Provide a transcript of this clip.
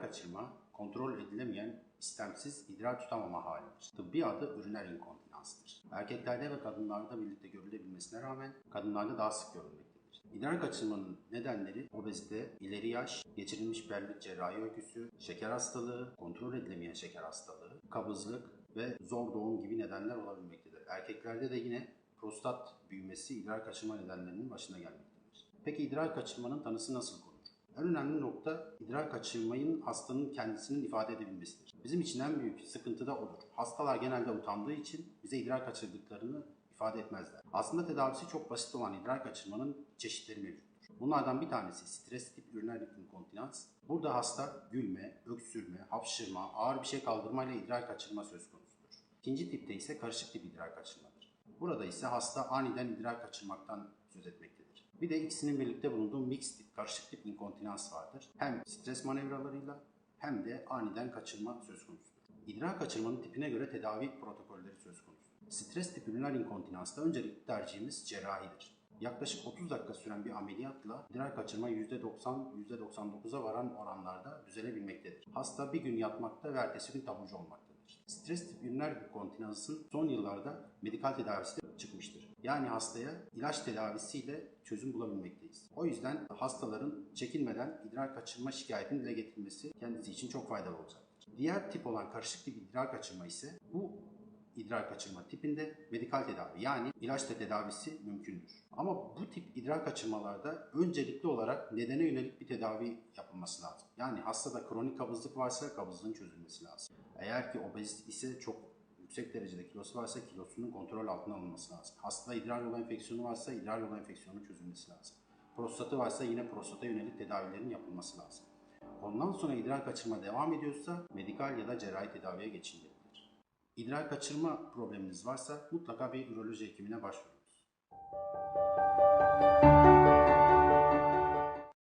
kaçırma, kontrol edilemeyen istemsiz idrar tutamama halidir. Tıbbi adı üriner inkontinanstır. Erkeklerde ve kadınlarda birlikte görülebilmesine rağmen kadınlarda daha sık görülmektedir. İdrar kaçırmanın nedenleri obezite, ileri yaş, geçirilmiş pelvik cerrahi öyküsü, şeker hastalığı, kontrol edilemeyen şeker hastalığı, kabızlık ve zor doğum gibi nedenler olabilmektedir. Erkeklerde de yine prostat büyümesi idrar kaçırma nedenlerinin başına gelmektedir. Peki idrar kaçırmanın tanısı nasıl konur? En önemli nokta idrar kaçırmayın hastanın kendisinin ifade edebilmesidir. Bizim için en büyük sıkıntı da odur. Hastalar genelde utandığı için bize idrar kaçırdıklarını ifade etmezler. Aslında tedavisi çok basit olan idrar kaçırmanın çeşitleri mevcuttur. Bunlardan bir tanesi stres tip üriner inkontinans. Burada hasta gülme, öksürme, hapşırma, ağır bir şey kaldırmayla idrar kaçırma söz konusudur. İkinci tipte ise karışık tip idrar kaçırmadır. Burada ise hasta aniden idrar kaçırmaktan söz etmektedir. Bir de ikisinin birlikte bulunduğu mix tip, karışık tip inkontinans vardır. Hem stres manevralarıyla hem de aniden kaçırma söz konusudur. İdrar kaçırmanın tipine göre tedavi protokolleri söz konusudur. Stres tip üriner inkontinansta öncelikli tercihimiz cerrahidir. Yaklaşık 30 dakika süren bir ameliyatla idrar kaçırma %90-%99'a varan oranlarda düzelebilmektedir. Hasta bir gün yatmakta ve ertesi gün taburcu olmaktadır. Stres tip üriner inkontinansın son yıllarda medikal tedavisi de çıkmıştır. Yani hastaya ilaç tedavisiyle çözüm bulabilmekteyiz. O yüzden hastaların çekinmeden idrar kaçırma şikayetini dile getirmesi kendisi için çok faydalı olacaktır. Diğer tip olan karışık tip idrar kaçırma ise bu idrar kaçırma tipinde medikal tedavi yani ilaçla tedavisi mümkündür. Ama bu tip idrar kaçırmalarda öncelikli olarak nedene yönelik bir tedavi yapılması lazım. Yani hastada kronik kabızlık varsa kabızlığın çözülmesi lazım. Eğer ki obezite ise çok yüksek derecede kilosu varsa kilosunun kontrol altına alınması lazım. Hastada idrar yolu enfeksiyonu varsa idrar yolu enfeksiyonunun çözülmesi lazım. Prostatı varsa yine prostata yönelik tedavilerin yapılması lazım. Ondan sonra idrar kaçırma devam ediyorsa medikal ya da cerrahi tedaviye geçilmelidir. İdrar kaçırma probleminiz varsa mutlaka bir üroloji hekimine başvurunuz.